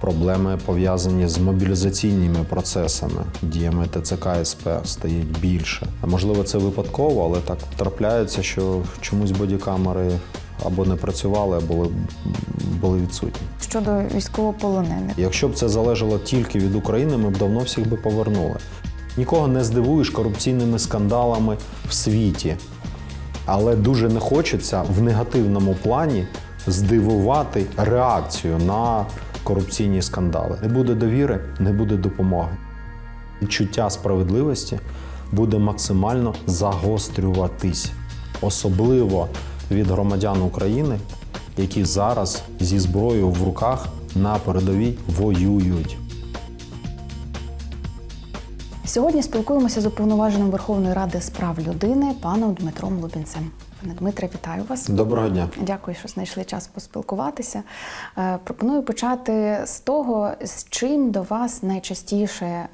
Проблеми пов'язані з мобілізаційними процесами, діями ТЦК СП стають більше. Можливо, це випадково, але так трапляється, що чомусь бодікамери або не працювали, або були, були відсутні. Щодо військовополонених, Якщо б це залежало тільки від України, ми б давно всіх би повернули. Нікого не здивуєш корупційними скандалами в світі, але дуже не хочеться в негативному плані здивувати реакцію на корупційні скандали. Не буде довіри, не буде допомоги. Відчуття справедливості буде максимально загострюватись, особливо від громадян України, які зараз зі зброєю в руках на передовій воюють. Сьогодні спілкуємося з уповноваженим Верховної Ради з прав людини паном Дмитром Лубінцем. Пане Дмитре, вітаю вас. Доброго дня. Дякую, що знайшли час поспілкуватися. Е, Пропоную почати з того, з чим до вас найчастіше, е,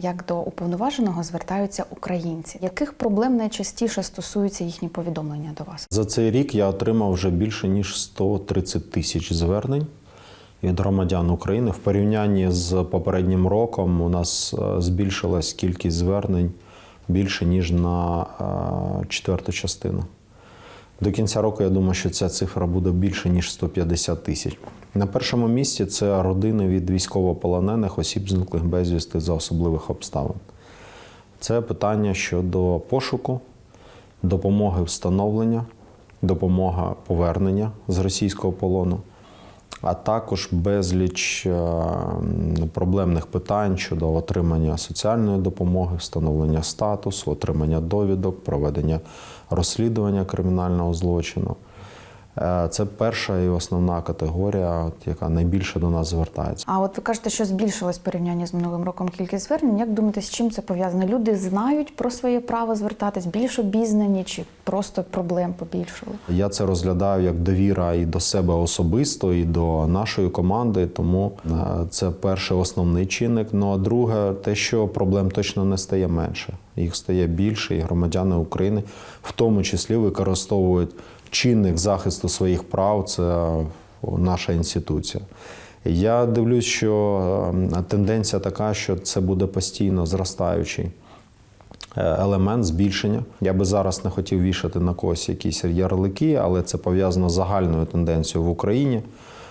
як до уповноваженого, звертаються українці. Яких проблем найчастіше стосуються їхні повідомлення до вас? За цей рік я отримав вже більше ніж 130 тисяч звернень від громадян України. В порівнянні з попереднім роком у нас е, збільшилась кількість звернень більше ніж на е, четверту частину. До кінця року я думаю, що ця цифра буде більше ніж 150 тисяч. На першому місці це родини від військовополонених осіб, зниклих безвісти за особливих обставин. Це питання щодо пошуку, допомоги встановлення, допомога повернення з російського полону, а також безліч е, проблемних питань щодо отримання соціальної допомоги, встановлення статусу, отримання довідок, проведення розслідування кримінального злочину. Е, Це перша і основна категорія, от, яка найбільше до нас звертається. А от ви кажете, що збільшилось в порівнянні з минулим роком кількість звернень. Як думаєте, з чим це пов'язано? Люди знають про своє право звертатись, більш обізнані чи просто проблем побільшало? Я це розглядаю як довіра і до себе особисто, і до нашої команди. Тому е, це перший основний чинник. Ну а друге, те, що проблем точно не стає менше. Їх стає більше, і громадяни України в тому числі використовують чинник захисту своїх прав. Це наша інституція. Я дивлюсь, що е, тенденція така, що це буде постійно зростаючий е, елемент збільшення. Я би зараз не хотів вішати на когось якісь ярлики, але це пов'язано з загальною тенденцією в Україні.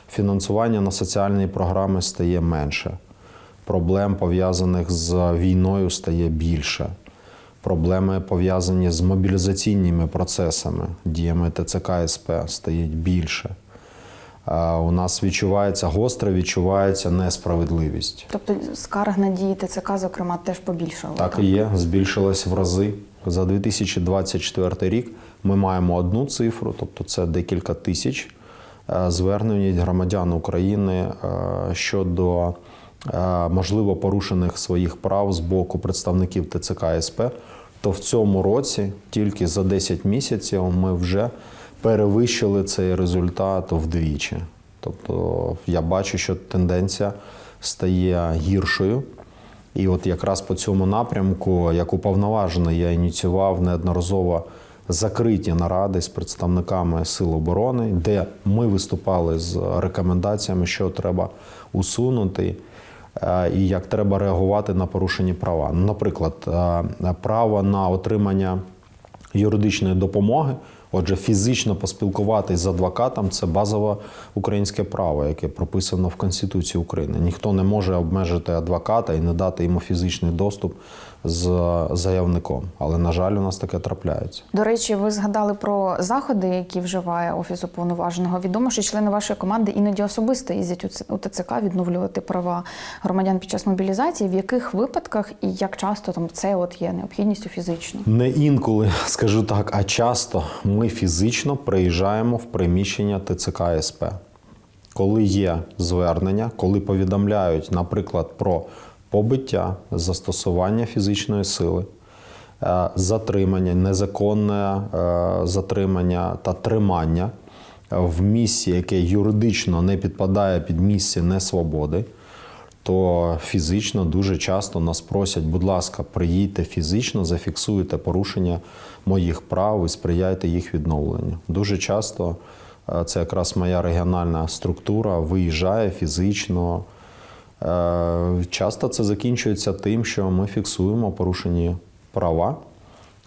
Фінансування на соціальні програми стає менше. Проблем пов'язаних з війною стає більше. Проблеми пов'язані з мобілізаційними процесами, діями ТЦК СП стають більше. У нас відчувається гостро відчувається несправедливість. Тобто скарг на дії ТЦК, зокрема, теж побільшало. Так і є, збільшилась в рази. За 2024 рік ми маємо одну цифру, тобто це декілька тисяч е, звернень громадян України е, щодо можливо порушених своїх прав з боку представників ТЦК СП. То в цьому році, тільки за 10 місяців, ми вже перевищили цей результат вдвічі. Тобто я бачу, що тенденція стає гіршою. І от якраз по цьому напрямку, як уповноважений, я ініціював неодноразово закриті наради з представниками Сил оборони, де ми виступали з рекомендаціями, що треба усунути. Е, І як треба реагувати на порушені права. Ну, Наприклад, е, право на отримання юридичної допомоги, отже, фізично поспілкуватись з адвокатом це базове українське право, яке прописано в Конституції України. Ніхто не може обмежити адвоката і не дати йому фізичний доступ з заявником. Але, на жаль, у нас таке трапляється. До речі, ви згадали про заходи, які вживає офіс уповноваженого. Відомо, що члени вашої команди іноді особисто їздять у ТЦК відновлювати права громадян під час мобілізації. В яких випадках і як часто там це от є необхідністю фізично? Не інколи, скажу так, а часто ми фізично приїжджаємо в приміщення ТЦК СП. Коли є звернення, коли повідомляють, наприклад, про побиття, застосування фізичної сили, е, затримання, незаконне е, затримання та тримання в місці, яке юридично не підпадає під місце несвободи, то фізично дуже часто нас просять, будь ласка, приїдьте фізично, зафіксуйте порушення моїх прав і сприяйте їх відновленню. Дуже часто е, це якраз моя регіональна структура виїжджає фізично Часто це закінчується тим, що ми фіксуємо порушені права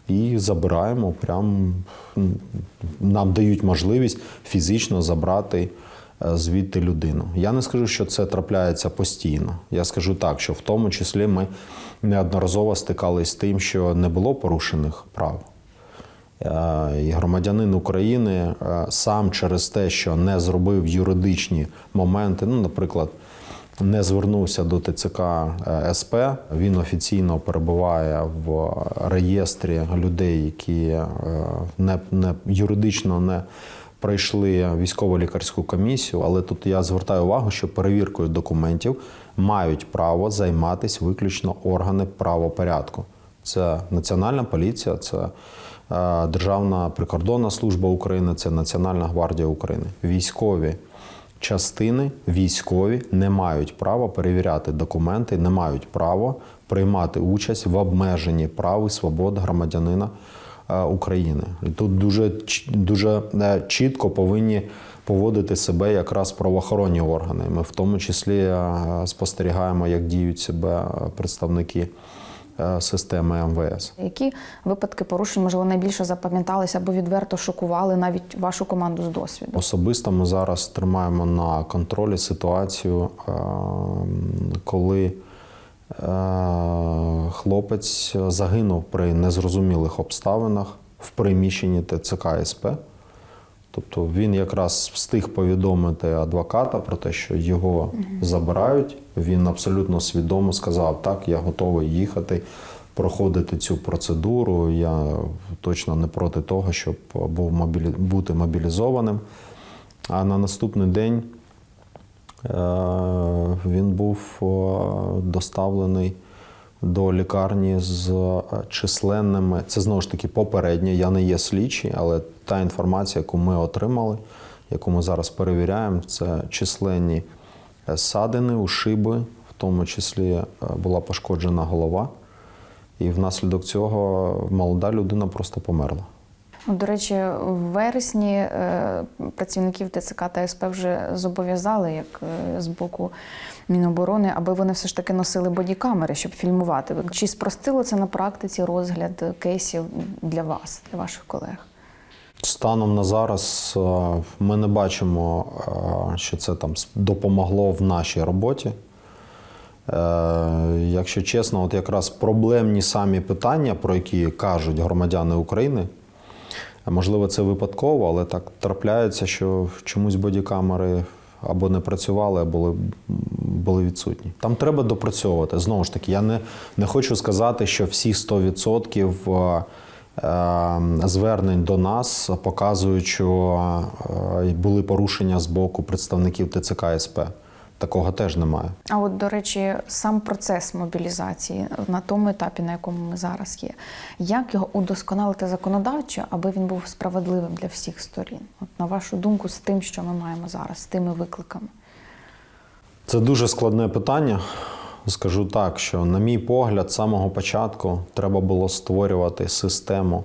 і забираємо прям нам дають можливість фізично забрати е, звідти людину. Я не скажу, що це трапляється постійно. Я скажу так, що в тому числі ми неодноразово стикалися з тим, що не було порушених прав. Е, І громадянин України е, сам через те, що не зробив юридичні моменти, ну, наприклад, не звернувся до ТЦК е, СП, він офіційно перебуває в реєстрі людей, які е, не, не юридично не пройшли військово-лікарську комісію. Але тут я звертаю увагу, що перевіркою документів мають право займатися виключно органи правопорядку. Це Національна поліція, це е, Державна прикордонна служба України, це Національна гвардія України. Військові частини, військові не мають права перевіряти документи, не мають права приймати участь в обмеженні прав і свобод громадянина е, України. І тут дуже, дуже е, чітко повинні поводити себе якраз правоохоронні органи. Ми в тому числі е, спостерігаємо, як діють себе представники системи МВС. Які випадки порушень, можливо, найбільше запам'яталися або відверто шокували навіть вашу команду з досвіду? Особисто ми зараз тримаємо на контролі ситуацію, е, коли е, хлопець загинув при незрозумілих обставинах в приміщенні ТЦК СП. Тобто він якраз встиг повідомити адвоката про те, що його забирають. Він абсолютно свідомо сказав: так, я готовий їхати, проходити цю процедуру. Я точно не проти того, щоб був мобілі... бути мобілізованим. А на наступний день е, він був е, доставлений до лікарні з численними. Це знову ж таки попередньо. Я не є слідчий, але та інформація, яку ми отримали, яку ми зараз перевіряємо, це численні е, ссадини, ушиби, в тому числі е, була пошкоджена голова. І внаслідок цього молода людина просто померла. До речі, в вересні е, працівників ТЦК та СП вже зобов'язали, як з боку Міноборони, аби вони все ж таки носили бодікамери, щоб фільмувати. Чи спростило це на практиці розгляд кейсів для вас, для ваших колег? Станом на зараз е, ми не бачимо, е, що це там допомогло в нашій роботі. Е, Якщо чесно, от якраз проблемні самі питання, про які кажуть громадяни України, можливо, це випадково, але так трапляється, що чомусь бодікамери або не працювали, або були, були відсутні. Там треба допрацьовувати. Знову ж таки, я не, не хочу сказати, що всі 100% е, е, звернень до нас показують, що е, були порушення з боку представників ТЦК СП. Такого теж немає. А от, до речі, сам процес мобілізації на тому етапі, на якому ми зараз є, як його удосконалити законодавчо, аби він був справедливим для всіх сторін? От на вашу думку, з тим, що ми маємо зараз, з тими викликами? Це дуже складне питання. Скажу так, що, на мій погляд, з самого початку треба було створювати систему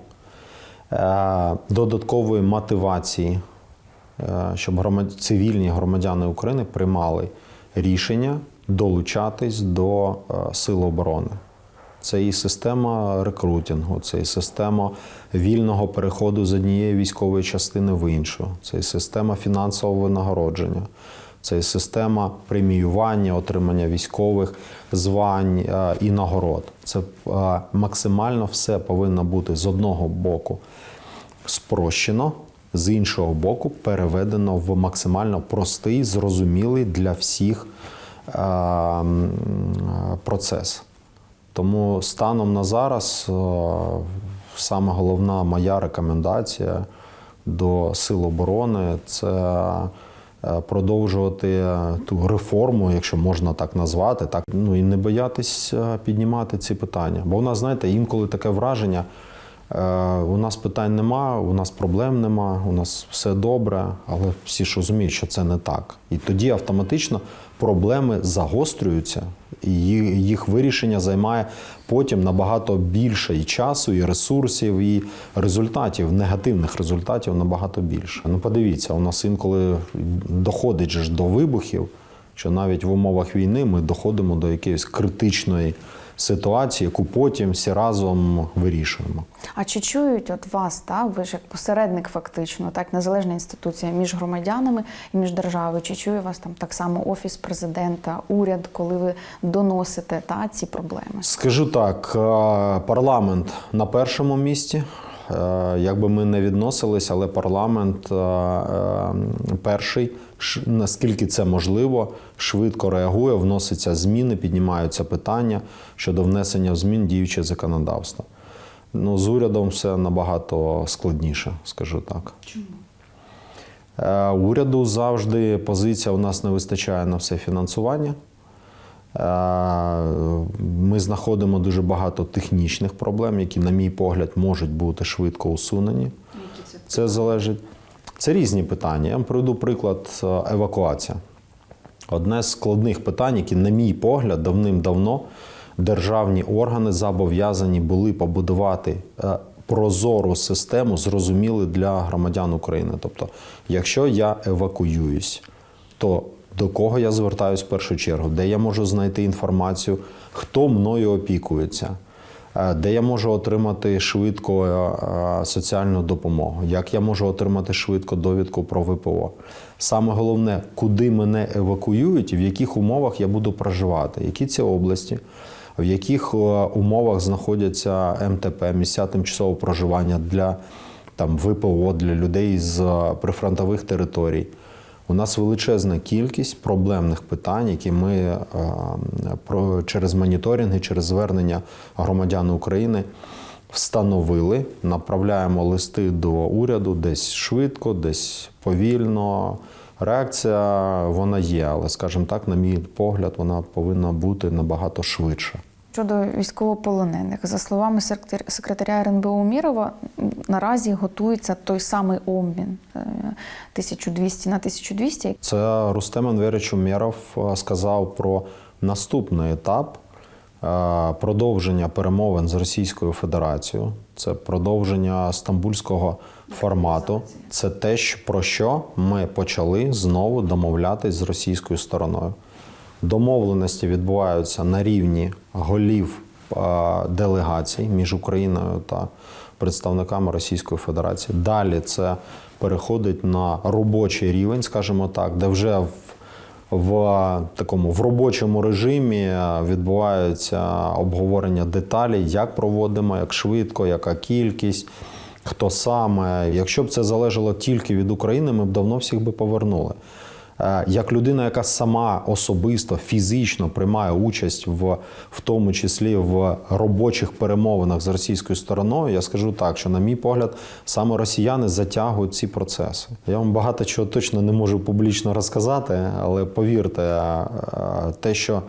е, додаткової мотивації, е, щоб цивільні громадяни України приймали рішення долучатись до е, Сил оборони. Це і система рекрутингу, це і система вільного переходу з однієї військової частини в іншу, це і система фінансового винагородження, це і система преміювання, отримання військових звань е, і нагород. Це е, максимально все повинно бути з одного боку спрощено, з іншого боку, переведено в максимально простий, зрозумілий для всіх е, процес. Тому станом на зараз саме головна моя рекомендація до Сил оборони це продовжувати ту реформу, якщо можна так назвати, так ну і не боятись е, піднімати ці питання. Бо у нас, знаєте, інколи таке враження. е, У нас питань нема, у нас проблем нема, у нас все добре, але всі ж розуміють, що це не так. І тоді автоматично проблеми загострюються, і їх вирішення займає потім набагато більше і часу, і ресурсів, і результатів, негативних результатів набагато більше. Ну, подивіться, у нас інколи доходить ж до вибухів, що навіть в умовах війни ми доходимо до якоїсь критичної ситуації, яку потім всі разом вирішуємо. А чи чують от вас, та ви ж як посередник, фактично, так незалежна інституція між громадянами і між державою? Чи чує вас там так само офіс президента, уряд, коли ви доносите та ці проблеми? Скажу так, е, парламент на першому місці. Е, Як би ми не відносились, але парламент е, е, перший, наскільки це можливо, швидко реагує, вносяться зміни, піднімаються питання щодо внесення змін в діюче законодавство. Ну, з урядом все набагато складніше, скажу так. Чому? Уряду завжди позиція у нас не вистачає на все фінансування. Е, Ми знаходимо дуже багато технічних проблем, які, на мій погляд, можуть бути швидко усунені. Це залежить. Це різні питання. Я вам приведу приклад е, евакуація. Одне з складних питань, які, на мій погляд, давним-давно державні органи зобов'язані були побудувати е, прозору систему, зрозумілу для громадян України. Тобто, якщо я евакуююсь, то до кого я звертаюсь в першу чергу, де я можу знайти інформацію, хто мною опікується, е, де я можу отримати швидко е, соціальну допомогу, як я можу отримати швидко довідку про ВПО. Саме головне, куди мене евакуюють в яких умовах я буду проживати, які це області, в яких е, умовах знаходяться МТП, місця тимчасового проживання для там, ВПО, для людей з прифронтових територій. У нас величезна кількість проблемних питань, які ми е, через моніторинги, через звернення громадян України встановили, направляємо листи до уряду десь швидко, десь повільно. Реакція вона є, але, скажімо так, на мій погляд, вона повинна бути набагато швидше. Щодо військовополонених, за словами секретаря РНБО Мірова, наразі готується той самий обмін е, 1200 на 1200. Це Рустем Анверич Умєров е, сказав про наступний етап е, продовження перемовин з Російською Федерацією. Це продовження стамбульського формату. Це те, про що ми почали знову домовлятись з російською стороною. Домовленості відбуваються на рівні голів делегацій між Україною та представниками Російської Федерації. Далі це переходить на робочий рівень, скажімо так, де вже в, в такому в робочому режимі відбуваються обговорення деталей, як проводимо, як швидко, яка кількість. Хто саме? Якщо б це залежало тільки від України, ми б давно всіх би повернули. Е, Як людина, яка сама особисто фізично приймає участь в, в тому числі в робочих перемовинах з російською стороною, я скажу так, що, на мій погляд, саме росіяни затягують ці процеси. Я вам багато чого точно не можу публічно розказати, але повірте, е, те, що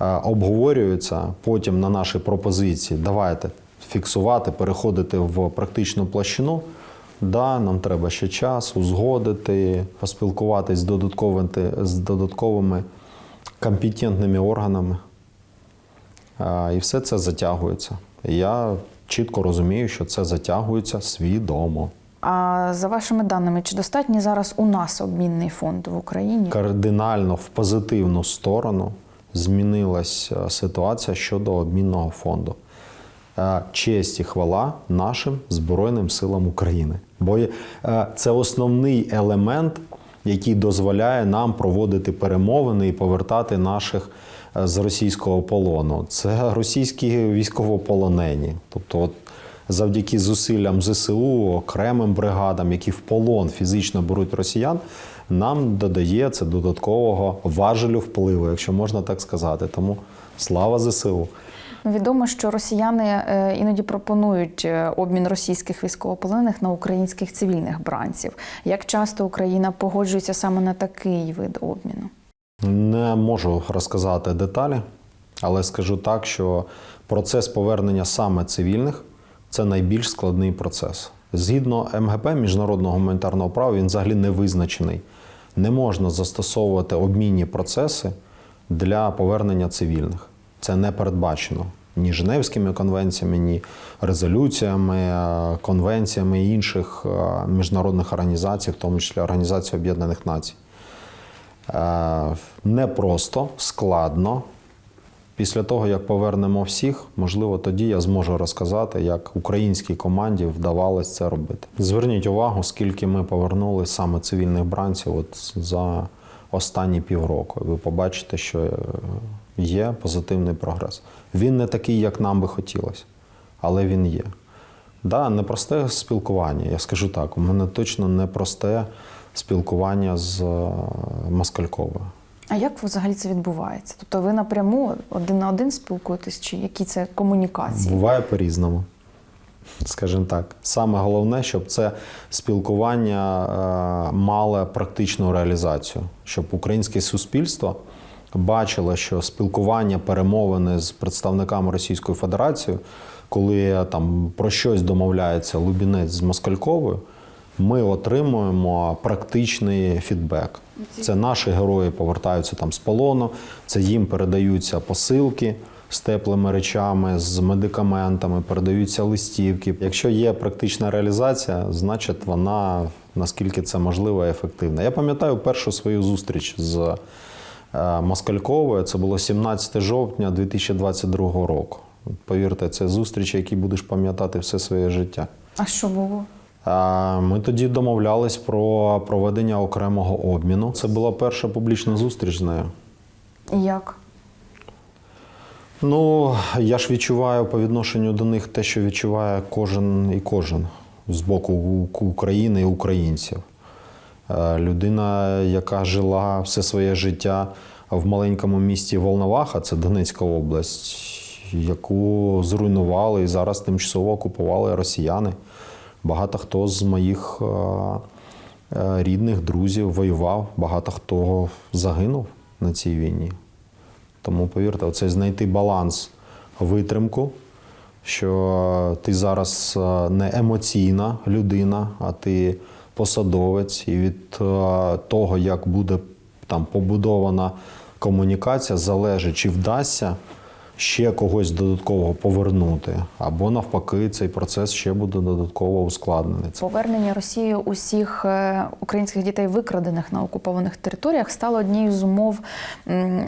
е, обговорюється потім на наші пропозиції, давайте фіксувати, переходити в практичну площину. Да, нам треба ще час узгодити, поспілкуватись з додатковими, з додатковими компетентними органами. І все це затягується. Я чітко розумію, що це затягується свідомо. А за вашими даними, чи достатній зараз у нас обмінний фонд в Україні? Кардинально в позитивну сторону змінилася ситуація щодо обмінного фонду. Е, Честь і хвала нашим Збройним силам України. Бо е, це основний елемент, який дозволяє нам проводити перемовини і повертати наших е, з російського полону. Це російські військовополонені. Тобто, от завдяки зусиллям ЗСУ, окремим бригадам, які в полон фізично беруть росіян, нам додає це додаткового важелю впливу, якщо можна так сказати. Тому слава ЗСУ. Відомо, що росіяни е, іноді пропонують е, обмін російських військовополонених на українських цивільних бранців. Як часто Україна погоджується саме на такий вид обміну? Не можу розказати деталі, але скажу так, що процес повернення саме цивільних це найбільш складний процес. Згідно МГП міжнародного гуманітарного права, він взагалі не визначений. Не можна застосовувати обмінні процеси для повернення цивільних. Це не передбачено ні Женевськими конвенціями, ні резолюціями, е, конвенціями інших е, міжнародних організацій, в тому числі Організації Об'єднаних Націй. Е, Непросто, складно. Після того, як повернемо всіх, можливо, тоді я зможу розказати, як українській команді вдавалося це робити. Зверніть увагу, скільки ми повернули саме цивільних бранців от за останні півроку. Ви побачите, що є позитивний прогрес. Він не такий, як нам би хотілося, але він є. Да, непросте спілкування. Я скажу так, у мене точно непросте спілкування з е, Москальковою. А як взагалі це відбувається? Тобто ви напряму один на один спілкуєтесь, чи які це комунікації? Буває по-різному. Скажімо так, саме головне, щоб це спілкування е, мало практичну реалізацію, щоб українське суспільство бачило, що спілкування, перемовини з представниками Російської Федерації, коли там про щось домовляється Лубінець з Москальковою, ми отримуємо практичний фідбек. Це наші герої повертаються там з полону, це їм передаються посилки з теплими речами, з медикаментами, передаються листівки. Якщо є практична реалізація, значить вона наскільки це можливо ефективна. Я пам'ятаю першу свою зустріч з Москальковою. Це було 17 жовтня 2022 року. Повірте, це зустріч, які будеш пам'ятати все своє життя. А що було? Ми тоді домовлялись про проведення окремого обміну. Це була перша публічна зустріч з нею. І як? Ну, я ж відчуваю по відношенню до них те, що відчуває кожен і кожен з боку України і українців. Е, Людина, яка жила все своє життя в маленькому місті Волноваха, це Донецька область, яку зруйнували і зараз тимчасово окупували росіяни. Багато хто з моїх е, е, рідних, друзів воював, багато хто загинув на цій війні. Тому повірте, оце знайти баланс витримку, що ти зараз не емоційна людина, а ти посадовець, і від е, того, як буде там побудована комунікація, залежить, чи вдасться ще когось додатково повернути, або навпаки, цей процес ще буде додатково ускладнений. Повернення Росією усіх е, українських дітей, викрадених на окупованих територіях, стало однією з умов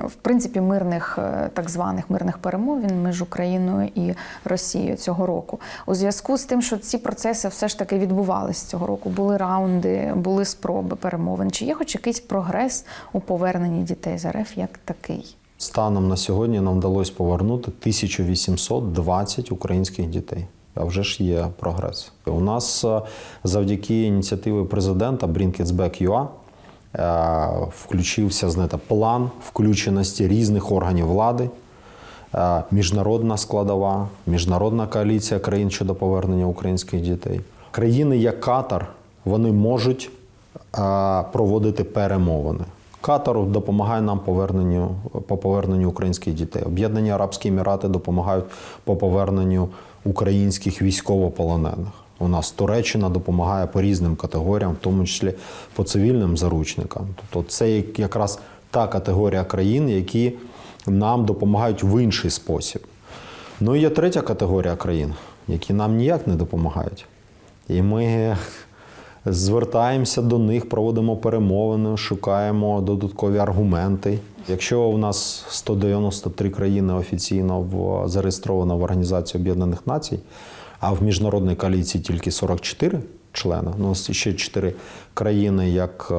в принципі мирних е, так званих мирних перемовин між Україною і Росією цього року. У зв'язку з тим, що ці процеси все ж таки відбувалися цього року, були раунди, були спроби перемовин. Чи є хоч якийсь прогрес у поверненні дітей з РФ як такий? Станом на сьогодні нам вдалося повернути 1820 українських дітей. А вже ж є прогрес. У нас е, завдяки ініціативи президента Brinkets Back е, включився знаєте, план включеності різних органів влади, е, міжнародна складова, міжнародна коаліція країн щодо повернення українських дітей. Країни, як Катар, вони можуть проводити перемовини. Катар допомагає нам поверненню по поверненню українських дітей. Об'єднані Арабські Емірати допомагають по поверненню українських військовополонених. У нас Туреччина допомагає по різним категоріям, в тому числі по цивільним заручникам. Тобто, це якраз та категорія країн, які нам допомагають в інший спосіб. Ну і є третя категорія країн, які нам ніяк не допомагають. І ми звертаємося до них, проводимо перемовини, шукаємо додаткові аргументи. Якщо у нас 193 країни офіційно в, зареєстровано в Організації Об'єднаних Націй, а в міжнародній коаліції тільки 44 члени, ну ще 4 країни, як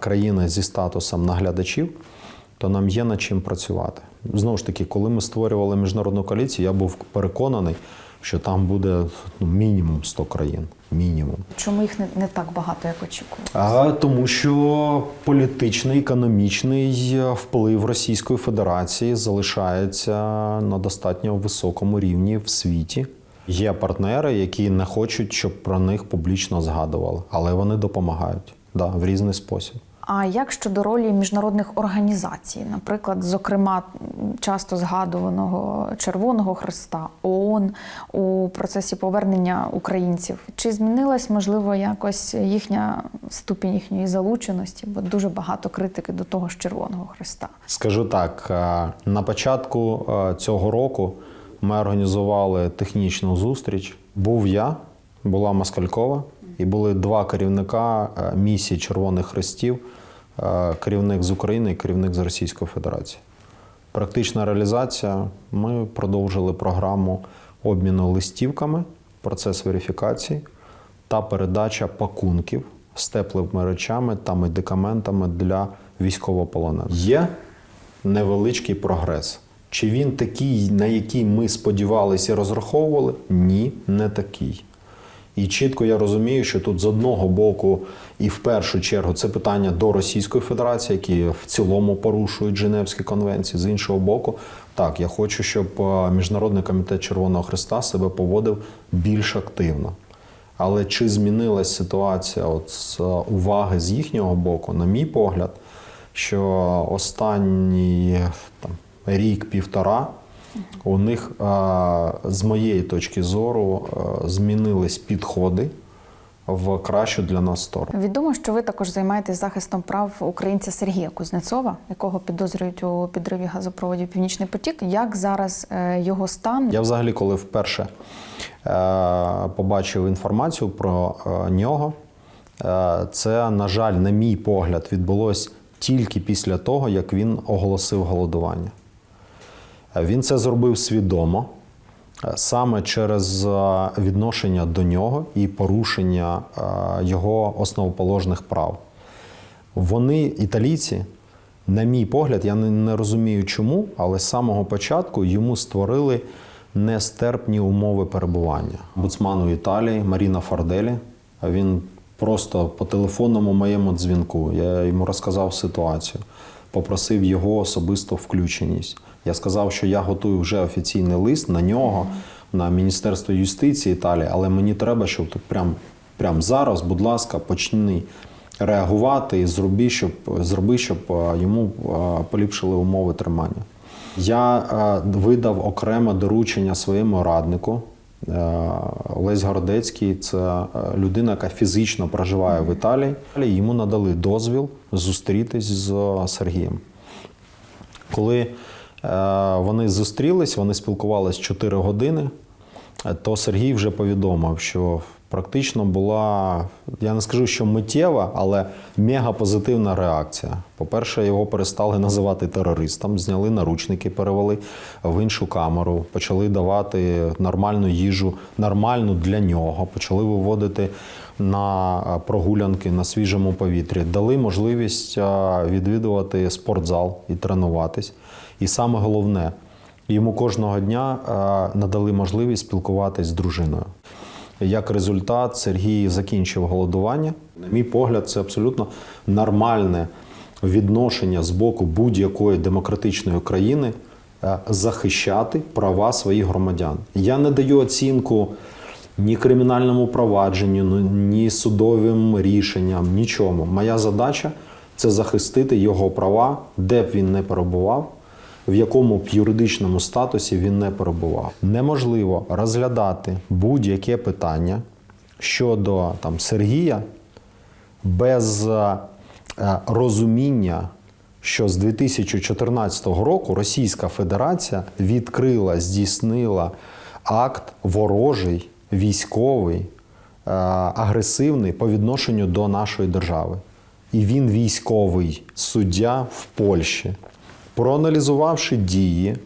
країни зі статусом наглядачів, то нам є над чим працювати. Знову ж таки, коли ми створювали міжнародну коаліцію, я був переконаний, що там буде ну, мінімум 100 країн. Мінімум. Чому їх не, не так багато, як очікували? А тому, що політичний економічний вплив Російської Федерації залишається на достатньо високому рівні в світі. Є партнери, які не хочуть, щоб про них публічно згадували, але вони допомагають да, в різний спосіб. А як щодо ролі міжнародних організацій, наприклад, зокрема, часто згадуваного Червоного Христа, ООН у процесі повернення українців? Чи змінилась можливо якось їхня ступінь їхньої залученості? Бо дуже багато критики до того ж Червоного Христа. Скажу так: е, на початку е, цього року ми організували технічну зустріч. Був я, була Москалькова, і були два керівника е, місії Червоних Хрестів е, керівник з України і керівник з Російської Федерації. Практична реалізація. Ми продовжили програму обміну листівками, процес верифікації та передача пакунків з теплими речами та медикаментами для військовополонених. Є невеличкий прогрес. Чи він такий, на який ми сподівалися і розраховували? Ні, не такий. І чітко я розумію, що тут з одного боку, і в першу чергу, це питання до Російської Федерації, які в цілому порушують Женевські конвенції. З іншого боку, так, я хочу, щоб е, Міжнародний комітет Червоного Христа себе поводив більш активно. Але чи змінилась ситуація от з е, уваги з їхнього боку, на мій погляд, що останній там, рік-півтора у них, з моєї точки зору, змінились підходи в кращу для нас сторону. Відомо, що ви також займаєтесь захистом прав українця Сергія Кузнецова, якого підозрюють у підриві газопроводів Північний потік. Як зараз е, його стан? Я взагалі, коли вперше е, побачив інформацію про е, нього, це, на жаль, на мій погляд, відбулось тільки після того, як він оголосив голодування. Е, Він це зробив свідомо, е, саме через е, відношення до нього і порушення його основоположних прав. Вони, італійці, на мій погляд, я не, не розумію чому, але з самого початку йому створили нестерпні умови перебування. Буцману Італії Маріна Фарделі. Він просто по телефонному моєму дзвінку. Я йому розказав ситуацію, попросив його особисту включеність. Я сказав, що я готую вже офіційний лист на нього, на Міністерство юстиції Італії, але мені треба, щоб тут прям, прям зараз, будь ласка, почни реагувати і зроби, щоб, зроби, щоб е, йому е, поліпшили умови тримання. Я е, видав окреме доручення своєму раднику. Олесь Городецький це людина, яка фізично проживає в Італії. Йому надали дозвіл зустрітись з Сергієм. Коли вони зустрілись, вони спілкувалися 4 години, е, то Сергій вже повідомив, що практично була, я не скажу, що миттєва, але мегапозитивна реакція. По-перше, його перестали називати терористом, зняли наручники, перевели в іншу камеру, почали давати нормальну їжу, нормальну для нього, почали виводити на е, прогулянки на свіжому повітрі, дали можливість е, відвідувати спортзал і тренуватись. І саме головне, йому кожного дня е, надали можливість спілкуватись з дружиною. Як результат, Сергій закінчив голодування. На мій погляд, це абсолютно нормальне відношення з боку будь-якої демократичної країни е, захищати права своїх громадян. Я не даю оцінку ні кримінальному провадженню, ні судовим рішенням, нічому. Моя задача це захистити його права, де б він не перебував, в якому б юридичному статусі він не перебував. Неможливо розглядати будь-яке питання щодо там, Сергія без е, розуміння, що з 2014 року Російська Федерація відкрила, здійснила акт ворожий, військовий, е, агресивний по відношенню до нашої держави. І він військовий суддя в Польщі, проаналізувавши дії. е,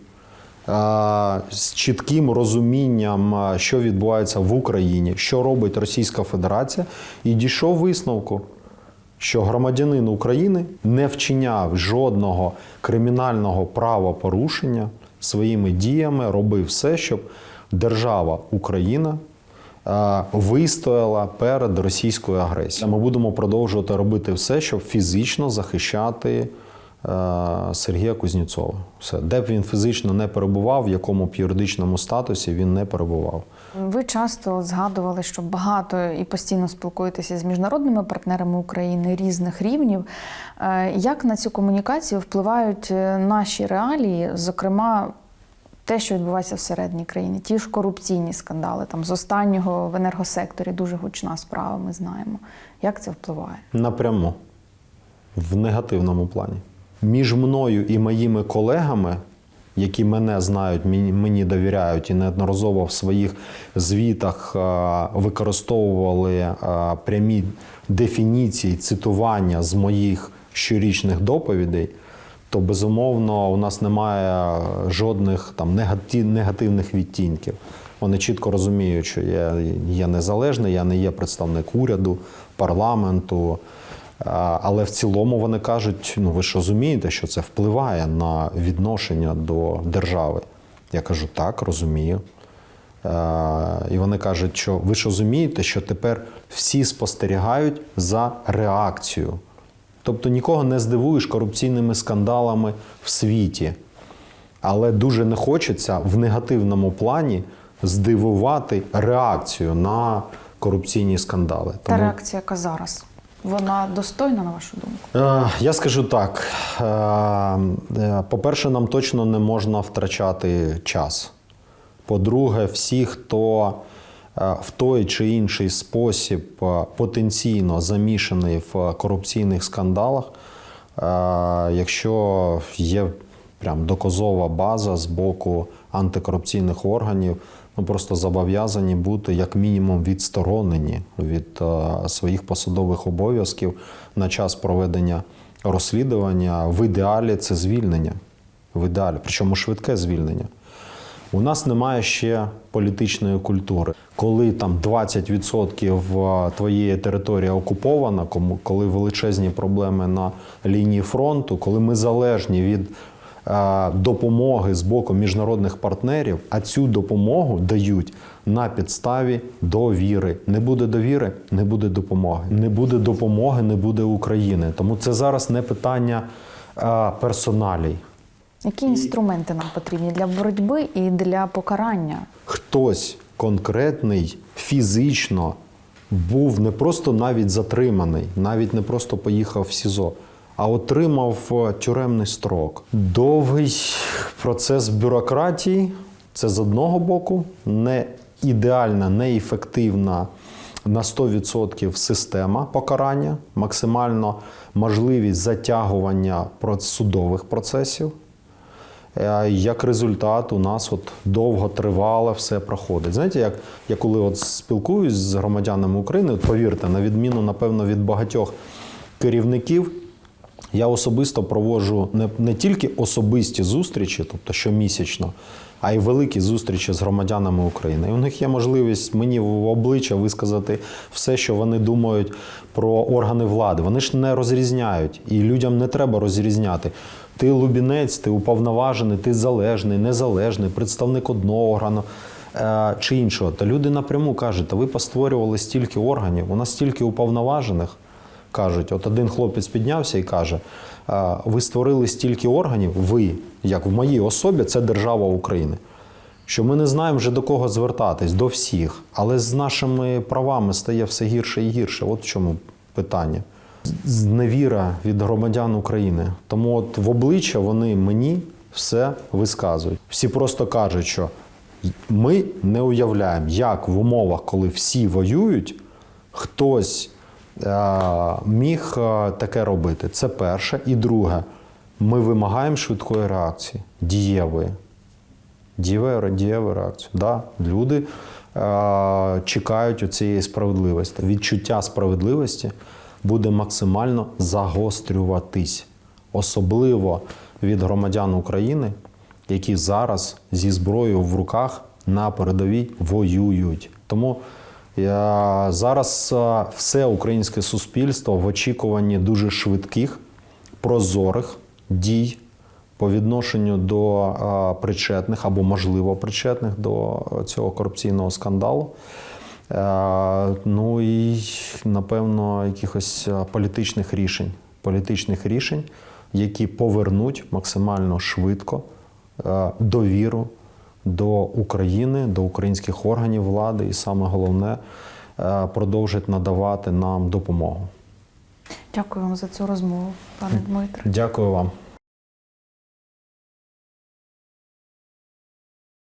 З чітким розумінням, е, що відбувається в Україні, що робить Російська Федерація, і дійшов висновку, що громадянин України не вчиняв жодного кримінального правопорушення своїми діями, робив все, щоб держава Україна е, вистояла перед російською агресією. Ми будемо продовжувати робити все, щоб фізично захищати Сергія Кузнєцова. Все, де б він фізично не перебував, в якому б юридичному статусі він не перебував. Ви часто згадували, що багато і постійно спілкуєтеся з міжнародними партнерами України різних рівнів. Е, Як на цю комунікацію впливають е, наші реалії, зокрема, те, що відбувається всередині країни, ті ж корупційні скандали, там з останнього в енергосекторі дуже гучна справа, ми знаємо. Як це впливає? Напряму в негативному плані. Між мною і моїми колегами, які мене знають, мені, довіряють і неодноразово в своїх звітах е, використовували е, прямі дефініції цитування з моїх щорічних доповідей, то безумовно у нас немає жодних там негативних відтінків. Вони чітко розуміють, що я є незалежний, я не є представник уряду, парламенту. Але в цілому вони кажуть: ну ви ж розумієте, що це впливає на відношення до держави. Я кажу, так, розумію. І вони кажуть, що ви ж розумієте, що тепер всі спостерігають за реакцією. Тобто нікого не здивуєш корупційними скандалами в світі. Але дуже не хочеться в негативному плані здивувати реакцію на корупційні скандали. Та реакція, яка зараз, вона достойна, на вашу думку? Е, Я скажу так: Е, е, по-перше, нам точно не можна втрачати час. По-друге, всі, хто в той чи інший спосіб потенційно замішаний в корупційних скандалах, якщо є прям доказова база з боку антикорупційних органів, ну просто зобов'язані бути як мінімум відсторонені від е, своїх посадових обов'язків на час проведення розслідування. В ідеалі це звільнення. В ідеалі, причому швидке звільнення. У нас немає ще політичної культури. Коли там 20% твоєї території окупована, коли величезні проблеми на лінії фронту, коли ми залежні від е, допомоги з боку міжнародних партнерів, а цю допомогу дають на підставі довіри. Не буде довіри, не буде допомоги. Не буде допомоги, не буде України. Тому це зараз не питання е, персоналій. Які інструменти нам потрібні для боротьби і для покарання? хтось конкретний фізично був не просто навіть затриманий, навіть не просто поїхав в СІЗО, а отримав е, тюремний строк. Довгий процес бюрократії це з одного боку, не ідеальна, неефективна на 100% система покарання, максимально можливість затягування судових процесів. Е, Як результат, у нас от довго тривало все проходить. Знаєте, як я коли от спілкуюсь з громадянами України, от повірте, на відміну, напевно, від багатьох керівників, я особисто проводжу не, не тільки особисті зустрічі, тобто щомісячно, а й великі зустрічі з громадянами України. І у них є можливість мені в обличчя висказати все, що вони думають про органи влади. Вони ж не розрізняють, і людям не треба розрізняти. Ти лубінець, ти уповноважений, ти залежний, незалежний, представник одного органу е, чи іншого. Та люди напряму кажуть, та ви постворювали стільки органів, у нас стільки уповноважених. Кажуть, от один хлопець піднявся і каже: ви створили стільки органів, ви, як в моїй особі, це держава України. Що ми не знаємо вже до кого звертатись, до всіх, але з нашими правами стає все гірше і гірше. От в чому питання. Зневіра від громадян України. Тому от в обличчя вони мені все висказують. Всі просто кажуть, що ми не уявляємо, як в умовах, коли всі воюють, хтось міг е, таке робити. Це перше. І друге, ми вимагаємо швидкої реакції, дієвої. Дієвої, дієвої реакції. Да, люди е, чекають цієї справедливості. Відчуття справедливості буде максимально загострюватись, особливо від громадян України, які зараз зі зброєю в руках на передовій воюють. Тому зараз е, все українське суспільство в очікуванні дуже швидких, прозорих дій по відношенню до е, причетних або можливо причетних до цього корупційного скандалу. Е, Ну і напевно якихось політичних рішень, політичних рішень, які повернуть максимально швидко довіру до України, до українських органів влади, і саме головне е, продовжить надавати нам допомогу. Дякую вам за цю розмову, пане Дмитре. Дякую вам.